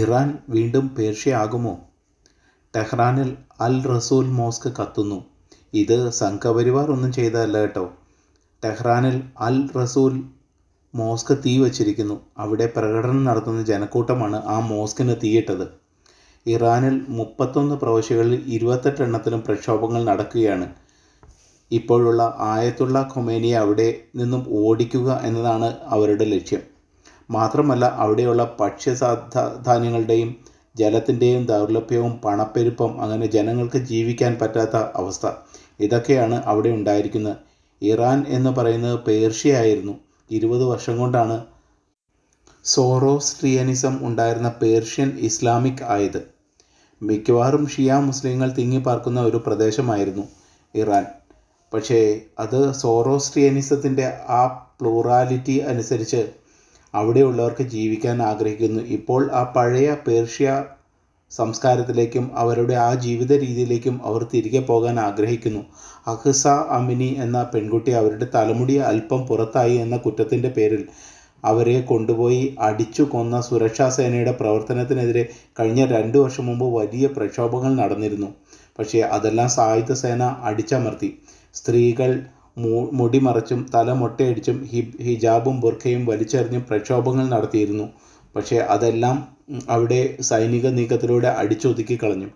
Iran വീണ്ടും പേർഷ്യയാകുമോ? ടെഹ്റാനിൽ അൽ റസൂൽ mosque കത്തുന്നു. ഇത് സംഘപരിവാർ ഒന്നും ചെയ്തതല്ല കേട്ടോ. ടെഹ്റാനിൽ അൽ റസൂൽ മോസ്ക് തീ വച്ചിരിക്കുന്നു. അവിടെ പ്രകടനം നടത്തുന്ന ജനക്കൂട്ടമാണ് ആ മോസ്കിന് തീയിട്ടത്. ഇറാനിൽ മുപ്പത്തൊന്ന് പ്രവശ്യകളിൽ ഇരുപത്തെട്ട് എണ്ണത്തിലും പ്രക്ഷോഭങ്ങൾ നടക്കുകയാണ്. ഇപ്പോഴുള്ള ആയത്തുള്ള ഖൊമേനിയെ അവിടെ നിന്നും ഓടിക്കുക എന്നതാണ് അവരുടെ ലക്ഷ്യം. മാത്രമല്ല അവിടെയുള്ള ഭക്ഷ്യധാന്യങ്ങളുടെയും ജലത്തിന്റെയും ദൗർലഭ്യവും പണപ്പെരുപ്പം അങ്ങനെ ജനങ്ങൾക്ക് ജീവിക്കാൻ പറ്റാത്ത അവസ്ഥ. ഇതൊക്കെയാണ് അവിടെ ഉണ്ടായിരിക്കുന്നത്. ഇറാൻ എന്ന് പറയുന്നത് പേർഷ്യയായിരുന്നു. ഇരുപത് വർഷം കൊണ്ടാണ് സോറോസ്ട്രിയനിസം ഉണ്ടായിരുന്ന പേർഷ്യൻ ഇസ്ലാമിക് ആയത്. മിക്കവാറും ഷിയ മുസ്ലിങ്ങൾ തിങ്ങിപ്പാർക്കുന്ന ഒരു പ്രദേശമായിരുന്നു ഇറാൻ. പക്ഷേ അത് സോറോസ്ട്രിയനിസത്തിന്റെ ആ പ്ലൂറാലിറ്റി അനുസരിച്ച് അവിടെയുള്ളവർക്ക് ജീവിക്കാൻ ആഗ്രഹിക്കുന്നു. ഇപ്പോൾ ആ പഴയ പേർഷ്യ സംസ്കാരത്തിലേക്കും അവരുടെ ആ ജീവിത രീതിയിലേക്കും അവർ തിരികെ പോകാൻ ആഗ്രഹിക്കുന്നു. അഹ്സ അമിനി എന്ന പെൺകുട്ടി അവരുടെ തലമുടി അല്പം പുറത്തായി എന്ന കുറ്റത്തിന്റെ പേരിൽ അവരെ കൊണ്ടുപോയി അടിച്ചു കൊന്ന സുരക്ഷാ സേനയുടെ പ്രവർത്തനത്തിനെതിരെ കഴിഞ്ഞ രണ്ട് വർഷം മുമ്പ് വലിയ പ്രക്ഷോഭങ്ങൾ നടന്നിരുന്നു. പക്ഷേ അതെല്ലാം സായുധ സേന അടിച്ചമർത്തി. സ്ത്രീകൾ മുടി മറച്ചും തല മൊട്ടയടിച്ചും ഹിജാബും ബുർഖയും വലിച്ചെറിഞ്ഞും പ്രക്ഷോഭങ്ങൾ നടത്തിയിരുന്നു. പക്ഷേ അതെല്ലാം അവിടെ സൈനിക നീക്കത്തിലൂടെ അടിച്ചൊതുക്കി കളഞ്ഞു.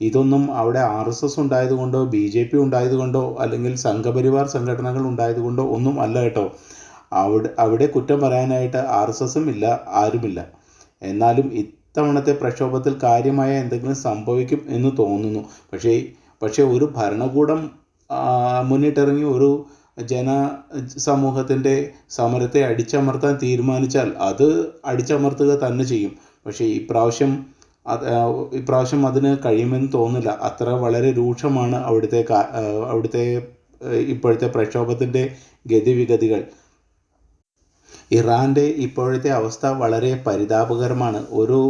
ഇതൊന്നും അവിടെ ആർ എസ് എസ് ഉണ്ടായതുകൊണ്ടോ ബി ജെ പി ഉണ്ടായതുകൊണ്ടോ അല്ലെങ്കിൽ സംഘപരിവാർ സംഘടനകൾ ഉണ്ടായതുകൊണ്ടോ ഒന്നും അല്ല കേട്ടോ. അവിടെ അവിടെ കുറ്റം പറയാനായിട്ട് ആർ എസ് എസും ഇല്ല ആരുമില്ല. എന്നാലും ഇത്തവണത്തെ പ്രക്ഷോഭത്തിൽ കാര്യമായ എന്തെങ്കിലും സംഭവിക്കും എന്ന് തോന്നുന്നു. പക്ഷേ പക്ഷേ ഒരു ഭരണകൂടം മുന്നിട്ടിറങ്ങി ഒരു ജന സമൂഹത്തിന്റെ സമരത്തെ അടിച്ചമർത്താൻ തീരുമാനിച്ചാൽ അത് അടിച്ചമർത്തുക തന്നെ ചെയ്യും. പക്ഷേ ഇപ്രാവശ്യം അത് ഇപ്രാവശ്യം അതിന് കഴിയുമെന്ന് തോന്നുന്നില്ല. അത്ര വളരെ രൂക്ഷമാണ് അവിടുത്തെ അവിടുത്തെ ഇപ്പോഴത്തെ പ്രക്ഷോഭത്തിന്റെ ഗതിവിഗതികൾ. ഇറാന്റെ ഇപ്പോഴത്തെ അവസ്ഥ വളരെ പരിതാപകരമാണ്. ഒരു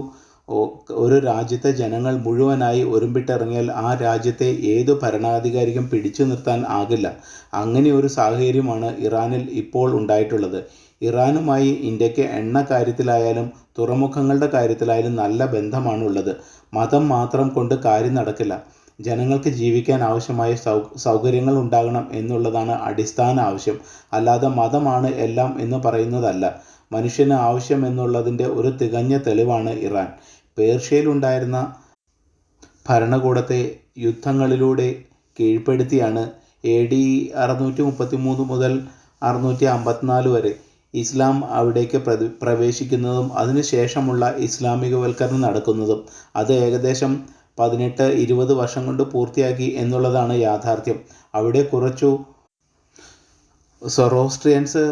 ഒരു രാജ്യത്തെ ജനങ്ങൾ മുഴുവനായി ഒരുമ്പിട്ടിറങ്ങിയാൽ ആ രാജ്യത്തെ ഏത് ഭരണാധികാരിക്കും പിടിച്ചു നിർത്താൻ ആകില്ല. അങ്ങനെ ഒരു സാഹചര്യമാണ് ഇറാനിൽ ഇപ്പോൾ ഉണ്ടായിട്ടുള്ളത്. ഇറാനുമായി ഇന്ത്യയ്ക്ക് എണ്ണ കാര്യത്തിലായാലും തുറമുഖങ്ങളുടെ കാര്യത്തിലായാലും നല്ല ബന്ധമാണ് ഉള്ളത് മതം മാത്രം കൊണ്ട് കാര്യം നടക്കില്ല. ജനങ്ങൾക്ക് ജീവിക്കാൻ ആവശ്യമായ സൗ സൗകര്യങ്ങൾ ഉണ്ടാകണം എന്നുള്ളതാണ് അടിസ്ഥാന ആവശ്യം. അല്ലാതെ മതമാണ് എല്ലാം എന്ന് പറയുന്നതല്ല. മനുഷ്യന് ആവശ്യം എന്നുള്ളതിന്റെ ഒരു തികഞ്ഞ തെളിവാണ് ഇറാൻ. പേർഷ്യയിലുണ്ടായിരുന്ന ഭരണകൂടത്തെ യുദ്ധങ്ങളിലൂടെ കീഴ്പ്പെടുത്തിയാണ് എ ഡി അറുന്നൂറ്റി മുപ്പത്തി മൂന്ന് മുതൽ അറുന്നൂറ്റി അമ്പത്തിനാല് വരെ ഇസ്ലാം അവിടേക്ക് പ്രവേശിക്കുന്നതും അതിനുശേഷമുള്ള ഇസ്ലാമികവൽക്കരണം നടക്കുന്നതും. അത് ഏകദേശം പതിനെട്ട് ഇരുപത് വർഷം കൊണ്ട് പൂർത്തിയാക്കി എന്നുള്ളതാണ് യാഥാർത്ഥ്യം. അവിടെ കുറച്ചു സൊറോസ്ട്രിയൻസ്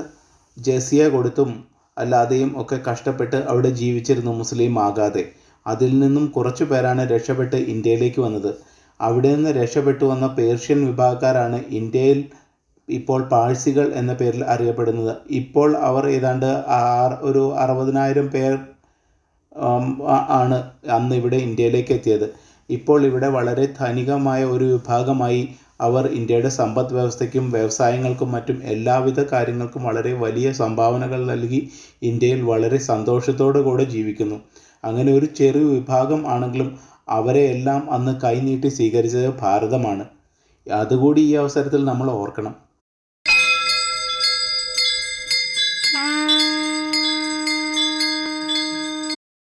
ജസിയ കൊടുത്തും അല്ലാതെയും ഒക്കെ കഷ്ടപ്പെട്ട് അവിടെ ജീവിച്ചിരുന്നു മുസ്ലിം ആകാതെ. അതിൽ നിന്നും കുറച്ചു പേരാണ് രക്ഷപ്പെട്ട് ഇന്ത്യയിലേക്ക് വന്നത്. അവിടെ നിന്ന് രക്ഷപ്പെട്ടു വന്ന പേർഷ്യൻ വിഭാഗക്കാരാണ് ഇന്ത്യയിൽ ഇപ്പോൾ പാഴ്സികൾ എന്ന പേരിൽ അറിയപ്പെടുന്നത്. ഇപ്പോൾ അവർ ഏതാണ്ട് ഒരു അറുപതിനായിരം പേർ ആണ് അന്ന് ഇവിടെ ഇന്ത്യയിലേക്ക് എത്തിയത്. ഇപ്പോൾ ഇവിടെ വളരെ ധനികമായ ഒരു വിഭാഗമായി അവർ ഇന്ത്യയുടെ സമ്പദ് വ്യവസ്ഥയ്ക്കും വ്യവസായങ്ങൾക്കും മറ്റും എല്ലാവിധ കാര്യങ്ങൾക്കും വളരെ വലിയ സംഭാവനകൾ നൽകി ഇന്ത്യയിൽ വളരെ സന്തോഷത്തോടു കൂടെ ജീവിക്കുന്നു. അങ്ങനെ ഒരു ചെറു വിഭാഗം ആണെങ്കിലും അവരെ എല്ലാം അന്ന് കൈനീട്ടി സ്വീകരിച്ചത് ഭാരതമാണ്. അതുകൂടി ഈ അവസരത്തിൽ നമ്മൾ ഓർക്കണം.